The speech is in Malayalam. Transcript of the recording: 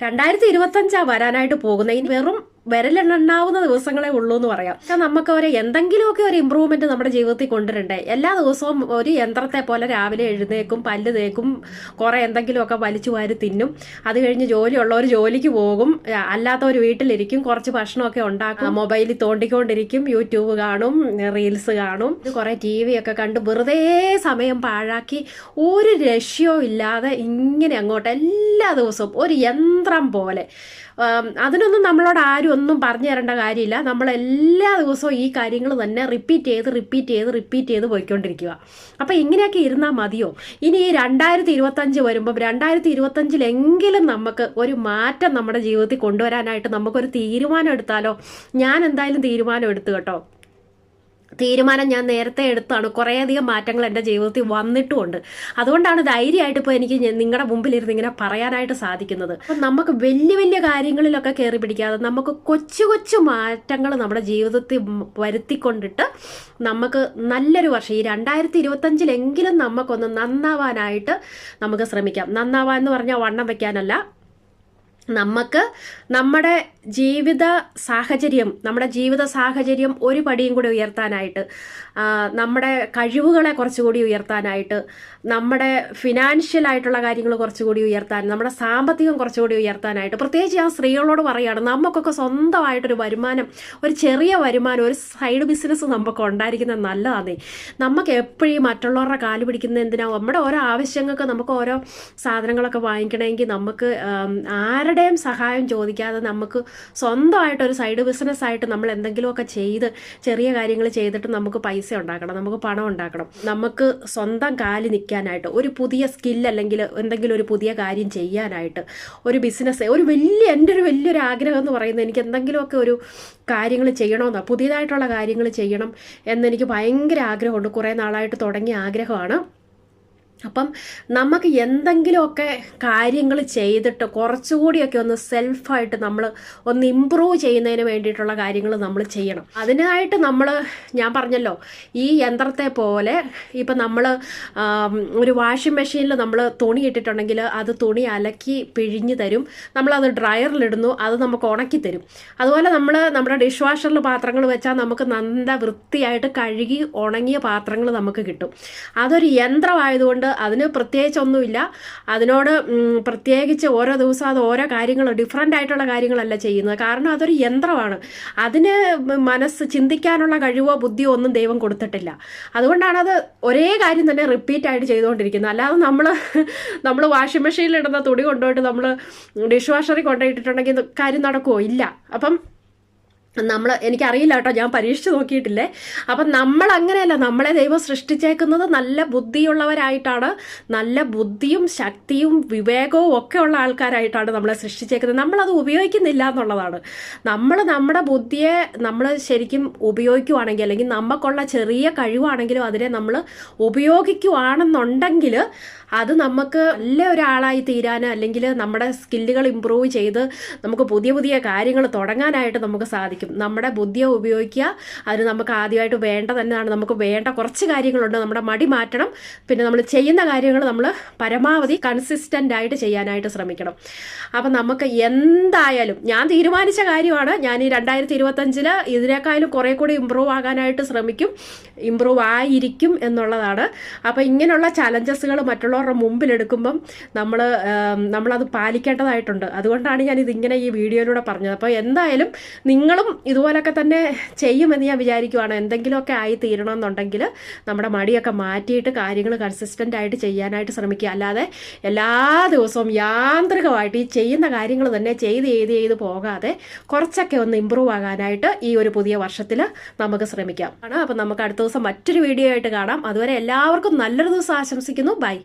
രണ്ടായിരത്തി ഇരുപത്തഞ്ചാ വരാനായിട്ട് പോകുന്നത് ഇനി വെറും വിരലെണ്ണാവുന്ന ദിവസങ്ങളെ ഉള്ളൂ എന്ന് പറയാം. നമുക്ക് ഒരു എന്തെങ്കിലുമൊക്കെ ഒരു ഇമ്പ്രൂവ്മെന്റ് നമ്മുടെ ജീവിതത്തിൽ കൊണ്ടുവരണ്ടേ. എല്ലാ ദിവസവും ഒരു യന്ത്രത്തെ പോലെ രാവിലെ എഴുന്നേക്കും പല്ല് തേക്കും കുറെ എന്തെങ്കിലുമൊക്കെ വലിച്ചു വാരി തിന്നും. അത് കഴിഞ്ഞ് ജോലിയുള്ളവർ ജോലിക്ക് പോകും. അല്ലാത്തവർ വീട്ടിലിരിക്കും. കുറച്ച് ഭക്ഷണമൊക്കെ ഉണ്ടാക്കും. മൊബൈലിൽ തോണ്ടിക്കൊണ്ടിരിക്കും. യൂട്യൂബ് കാണും. റീൽസ് കാണും. കുറെ ടി വി ഒക്കെ കണ്ട് വെറുതെ സമയം പാഴാക്കി ഒരു ലക്ഷ്യവും ഇല്ലാതെ ഇങ്ങനെ അങ്ങോട്ട് എല്ലാ ദിവസവും ഒരു യന്ത്രം പോലെ. അതിനൊന്നും നമ്മളോട് ആരും ഒന്നും പറഞ്ഞു തരേണ്ട കാര്യമില്ല. നമ്മൾ എല്ലാ ദിവസവും ഈ കാര്യങ്ങൾ തന്നെ റിപ്പീറ്റ് ചെയ്ത് റിപ്പീറ്റ് ചെയ്ത് റിപ്പീറ്റ് ചെയ്ത് പോയിക്കൊണ്ടിരിക്കുക. അപ്പോൾ ഇങ്ങനെയൊക്കെ ഇരുന്നാൽ മതിയോ? ഇനി ഈ രണ്ടായിരത്തി ഇരുപത്തഞ്ച് വരുമ്പോൾ രണ്ടായിരത്തി ഇരുപത്തഞ്ചിലെങ്കിലും നമുക്ക് ഒരു മാറ്റം നമ്മുടെ ജീവിതത്തിൽ കൊണ്ടുവരാനായിട്ട് നമുക്കൊരു തീരുമാനം എടുത്താലോ? ഞാൻ എന്തായാലും തീരുമാനം എടുത്തു കേട്ടോ. തീരുമാനം ഞാൻ നേരത്തെ എടുത്താണ്. കുറേയധികം മാറ്റങ്ങൾ എന്റെ ജീവിതത്തിൽ വന്നിട്ടുമുണ്ട്. അതുകൊണ്ടാണ് ധൈര്യമായിട്ട് ഇപ്പോൾ എനിക്ക് നിങ്ങളുടെ മുമ്പിലിരുന്ന് ഇങ്ങനെ പറയാനായിട്ട് സാധിക്കുന്നത്. അപ്പം നമുക്ക് വലിയ വലിയ കാര്യങ്ങളിലൊക്കെ കയറി പിടിക്കാതെ നമുക്ക് കൊച്ചു കൊച്ചു മാറ്റങ്ങൾ നമ്മുടെ ജീവിതത്തിൽ വരുത്തിക്കൊണ്ടിട്ട് നമുക്ക് നല്ലൊരു വർഷം ഈ രണ്ടായിരത്തി ഇരുപത്തഞ്ചിലെങ്കിലും നമുക്കൊന്ന് നന്നാവാനായിട്ട് നമുക്ക് ശ്രമിക്കാം. നന്നാവാൻ എന്ന് പറഞ്ഞാൽ വണ്ണം വെക്കാനല്ല. നമുക്ക് നമ്മുടെ ജീവിത സാഹചര്യം നമ്മുടെ ജീവിത സാഹചര്യം ഒരു പടിയും കൂടി ഉയർത്താനായിട്ട് നമ്മുടെ കഴിവുകളെ കുറച്ചുകൂടി ഉയർത്താനായിട്ട് നമ്മുടെ ഫിനാൻഷ്യൽ ആയിട്ടുള്ള കാര്യങ്ങൾ കുറച്ചുകൂടി ഉയർത്താൻ നമ്മുടെ സാമ്പത്തികം കുറച്ചുകൂടി ഉയർത്താനായിട്ട് പ്രത്യേകിച്ച് ഞാൻ സ്ത്രീകളോട് പറയുകയാണ് നമുക്കൊക്കെ സ്വന്തമായിട്ടൊരു വരുമാനം ഒരു ചെറിയ വരുമാനം ഒരു സൈഡ് ബിസിനസ് നമുക്ക് ഉണ്ടായിരിക്കുന്നത് നല്ലതാണേ നമുക്ക് എപ്പോഴും മറ്റുള്ളവരുടെ കാൽ പിടിക്കുന്ന എന്തിനാ? നമ്മുടെ ഓരോ ആവശ്യങ്ങൾക്ക് നമുക്ക് ഓരോ സാധനങ്ങളൊക്കെ വാങ്ങിക്കണമെങ്കിൽ നമുക്ക് ആരുടെയും സഹായം ചോദിക്കാതെ നമുക്ക് സ്വന്തമായിട്ടൊരു സൈഡ് ബിസിനസ് ആയിട്ട് നമ്മൾ എന്തെങ്കിലുമൊക്കെ ചെയ്ത് ചെറിയ കാര്യങ്ങൾ ചെയ്തിട്ട് നമുക്ക് പൈസ ഉണ്ടാക്കണം നമുക്ക് പണം ഉണ്ടാക്കണം. നമുക്ക് സ്വന്തം കാലിൽ നിൽക്കാനായിട്ട് ഒരു പുതിയ സ്കിൽ അല്ലെങ്കിൽ എന്തെങ്കിലും ഒരു പുതിയ കാര്യം ചെയ്യാനായിട്ട് ഒരു ബിസിനസ് ഒരു വലിയ എന്റെ ഒരു വലിയൊരു ആഗ്രഹം എന്ന് പറയുന്നത് എനിക്ക് എന്തെങ്കിലുമൊക്കെ ഒരു കാര്യങ്ങൾ ചെയ്യണമെന്നാണ് പുതിയതായിട്ടുള്ള കാര്യങ്ങൾ ചെയ്യണം എന്നെനിക്ക് ഭയങ്കര ആഗ്രഹമുണ്ട്. കുറേ നാളായിട്ട് തുടങ്ങിയ ആഗ്രഹമാണ്. അപ്പം നമുക്ക് എന്തെങ്കിലുമൊക്കെ കാര്യങ്ങൾ ചെയ്തിട്ട് കുറച്ചുകൂടിയൊക്കെ ഒന്ന് സെൽഫായിട്ട് നമ്മൾ ഒന്ന് ഇമ്പ്രൂവ് ചെയ്യുന്നതിന് വേണ്ടിയിട്ടുള്ള കാര്യങ്ങൾ നമ്മൾ ചെയ്യണം. അതിനായിട്ട് നമ്മൾ ഞാൻ പറഞ്ഞല്ലോ ഈ യന്ത്രത്തെ പോലെ ഇപ്പം നമ്മൾ ഒരു വാഷിംഗ് മെഷീനിൽ നമ്മൾ തുണി ഇട്ടിട്ടുണ്ടെങ്കിൽ അത് തുണി അലക്കി പിഴിഞ്ഞ് തരും. നമ്മളത് ഡ്രയറിലിടുന്നു അത് നമുക്ക് ഉണക്കി തരും. അതുപോലെ നമ്മൾ നമ്മുടെ ഡിഷ് വാഷറിൽ പാത്രങ്ങൾ വെച്ചാൽ നമുക്ക് നല്ല വൃത്തിയായിട്ട് കഴുകി ഉണങ്ങിയ പാത്രങ്ങൾ നമുക്ക് കിട്ടും. അതൊരു യന്ത്രമായതുകൊണ്ട് അതിന് പ്രത്യേകിച്ചൊന്നുമില്ല. അതിനോട് പ്രത്യേകിച്ച് ഓരോ ദിവസം അത് ഓരോ കാര്യങ്ങൾ ഡിഫറെന്റ് ആയിട്ടുള്ള കാര്യങ്ങളല്ല ചെയ്യുന്നത്. കാരണം അതൊരു യന്ത്രമാണ്. അതിന് മനസ്സ് ചിന്തിക്കാനുള്ള കഴിവോ ബുദ്ധിയോ ഒന്നും ദൈവം കൊടുത്തിട്ടില്ല. അതുകൊണ്ടാണ് അത് ഒരേ കാര്യം തന്നെ റിപ്പീറ്റ് ആയിട്ട് ചെയ്തുകൊണ്ടിരിക്കുന്നത്. അല്ലാതെ നമ്മൾ നമ്മൾ വാഷിംഗ് മെഷീനിൽ ഇടുന്ന തുണി കൊണ്ടുപോയിട്ട് നമ്മൾ ഡിഷ് വാഷറിൽ കൊണ്ടുപോയിട്ടുണ്ടെങ്കിൽ ഇത് കാര്യം നടക്കുമോ ഇല്ല. അപ്പം നമ്മൾ എനിക്കറിയില്ല കേട്ടോ ഞാൻ പരീക്ഷിച്ച് നോക്കിയിട്ടില്ലേ. അപ്പം നമ്മൾ അങ്ങനെയല്ല നമ്മളെ ദൈവം സൃഷ്ടിച്ചേക്കുന്നത് നല്ല ബുദ്ധിയുള്ളവരായിട്ടാണ് നല്ല ബുദ്ധിയും ശക്തിയും വിവേകവും ഒക്കെ ഉള്ള ആൾക്കാരായിട്ടാണ് നമ്മളെ സൃഷ്ടിച്ചേക്കുന്നത്. നമ്മളത് ഉപയോഗിക്കുന്നില്ല എന്നുള്ളതാണ്. നമ്മൾ നമ്മുടെ ബുദ്ധിയെ നമ്മൾ ശരിക്കും ഉപയോഗിക്കുവാണെങ്കിൽ അല്ലെങ്കിൽ നമുക്കുള്ള ചെറിയ കഴിവാണെങ്കിലും അതിനെ നമ്മൾ ഉപയോഗിക്കുവാണെന്നുണ്ടെങ്കിൽ അത് നമുക്ക് നല്ല ഒരാളായി തീരാൻ അല്ലെങ്കിൽ നമ്മുടെ സ്കില്ലുകൾ ഇമ്പ്രൂവ് ചെയ്ത് നമുക്ക് പുതിയ പുതിയ കാര്യങ്ങൾ തുടങ്ങാനായിട്ട് നമുക്ക് സാധിക്കും നമ്മുടെ ബുദ്ധിയെ ഉപയോഗിക്കുക. അതിന് നമുക്ക് ആദ്യമായിട്ട് വേണ്ട തന്നെയാണ്. നമുക്ക് വേണ്ട കുറച്ച് കാര്യങ്ങളുണ്ട്. നമ്മുടെ മടി മാറ്റണം. പിന്നെ നമ്മൾ ചെയ്യുന്ന കാര്യങ്ങൾ നമ്മൾ പരമാവധി കൺസിസ്റ്റന്റ് ആയിട്ട് ചെയ്യാനായിട്ട് ശ്രമിക്കണം. അപ്പം നമുക്ക് എന്തായാലും ഞാൻ തീരുമാനിച്ച കാര്യമാണ്. ഞാൻ ഈ രണ്ടായിരത്തി ഇരുപത്തഞ്ചിൽ ഇതിനേക്കാളും കുറേ കൂടി ഇമ്പ്രൂവ് ആകാനായിട്ട് ശ്രമിക്കും. ഇമ്പ്രൂവ് ആയിരിക്കും എന്നുള്ളതാണ്. അപ്പോൾ ഇങ്ങനെയുള്ള ചലഞ്ചസുകൾ മറ്റുള്ളവരുടെ മുമ്പിലെടുക്കുമ്പം നമ്മൾ നമ്മളത് പാലിക്കേണ്ടതായിട്ടുണ്ട്. അതുകൊണ്ടാണ് ഞാൻ ഇതിങ്ങനെ ഈ വീഡിയോയിലൂടെ പറഞ്ഞത്. അപ്പോൾ എന്തായാലും നിങ്ങളും ഇതുപോലൊക്കെ തന്നെ ചെയ്യുമെന്ന് ഞാൻ വിചാരിക്കുവാണ്. എന്തെങ്കിലുമൊക്കെ ആയി തീരണമെന്നുണ്ടെങ്കിൽ നമ്മുടെ മടിയൊക്കെ മാറ്റിയിട്ട് കാര്യങ്ങൾ കൺസിസ്റ്റന്റ് ആയിട്ട് ചെയ്യാനായിട്ട് ശ്രമിക്കുക. അല്ലാതെ എല്ലാ ദിവസവും യാന്ത്രികമായിട്ട് ഈ ചെയ്യുന്ന കാര്യങ്ങൾ തന്നെ ചെയ്ത് ചെയ്ത് ചെയ്ത് പോകാതെ കുറച്ചൊക്കെ ഒന്ന് ഇമ്പ്രൂവ് ആകാനായിട്ട് ഈ ഒരു പുതിയ വർഷത്തിൽ നമുക്ക് ശ്രമിക്കാം. ആണ് അപ്പം നമുക്ക് അടുത്ത ദിവസം മറ്റൊരു വീഡിയോ ആയിട്ട് കാണാം. അതുവരെ എല്ലാവർക്കും നല്ലൊരു ദിവസം ആശംസിക്കുന്നു. ബൈ